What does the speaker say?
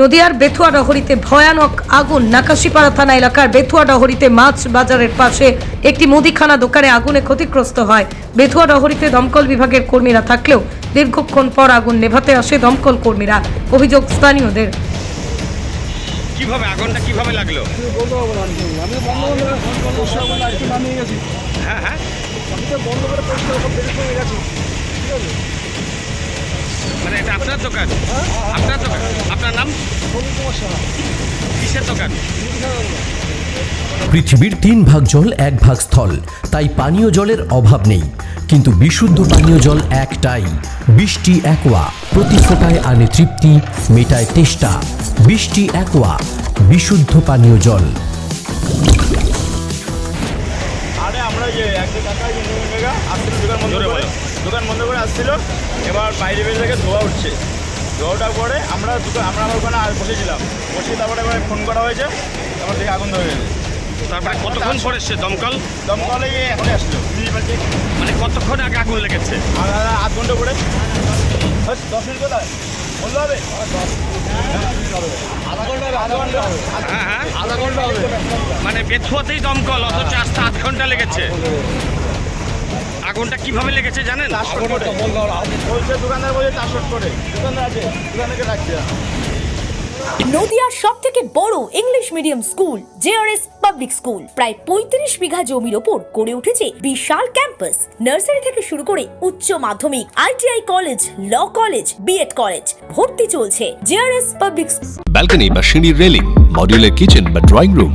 নদিয়ার বেথুয়া ডহরিতে ভয়ানক আগুন। নাকাশিপাড়া থানা এলাকার বেথুয়া ডহরিতে মাছ বাজারের পাশে একটি মুদিখানা দোকানে আগুনে ক্ষতিগ্রস্ত হয়। বেথুয়া ডহরিতে দমকল বিভাগের কর্মীরা থাকলেও দীর্ঘক্ষণ পর আগুন নেভাতে আসে দমকল কর্মীরা, অভিযোগ স্থানীয়দের। কীভাবে? আগুনটা কীভাবে লাগল? বলতে পারব আপনার দোকান। আপনার দোকান। আপনার নাম? কিসের দোকান? পৃথিবীর তিন ভাগ জল এক ভাগ স্থল। তাই পানীয় জলের অভাব নেই। কিন্তু বিশুদ্ধ পানীয় জল একটাই। বৃষ্টি একোয়া। প্রতি ফোটায় আনে তৃপ্তি মেটায় তেষ্টা। বৃষ্টি একোয়া। বিশুদ্ধ পানীয় জল। আরে আমরা যে মেগা আসছিল দোকান বন্ধ করে আসছিল এবার বাইরে বের থেকে ধোয়া উঠছে। ধোয়া ওঠার পরে আমরা দুটো আমরা আমার ওখানে আর বসেছিলাম। বসে তারপরে এবার ফোন করা হয়েছে তারপর দেখে আগুন ধরে গেছে তারপরে কতক্ষণ পরে এসছে দমকল? দমকলে গিয়ে এখন আসলো। মানে কতক্ষণ আগে আগুন লেগেছে? আধ ঘণ্টা পরে। হ্যাঁ, দশ মিনিট কোথায়? বন্ধ হবে? হ্যাঁ হ্যাঁ। আধা ঘণ্টা হবে। মানে বেথুয়াতেই দমকল অথচ আসতে আধ ঘণ্টা লেগেছে। আগুনটা কীভাবে লেগেছে জানেন? দোকানদার বলছে চার করে। দোকানদার আছে দোকান রাখছে নদিয়ার সব থেকে বড় English medium school JRS public school. প্রায় পঁয়ত্রিশ বিঘা জমির ওপর গড়ে উঠেছে বিশাল ক্যাম্পাস। নার্সারি থেকে শুরু করে উচ্চ মাধ্যমিক ITI college law college BEd college ভর্তি চলছে জেআরএস পাবলিক ব্যালকনি বা সিঁড়ির রেলিং মডিউলার কিচেন বা ড্রয়িং রুম।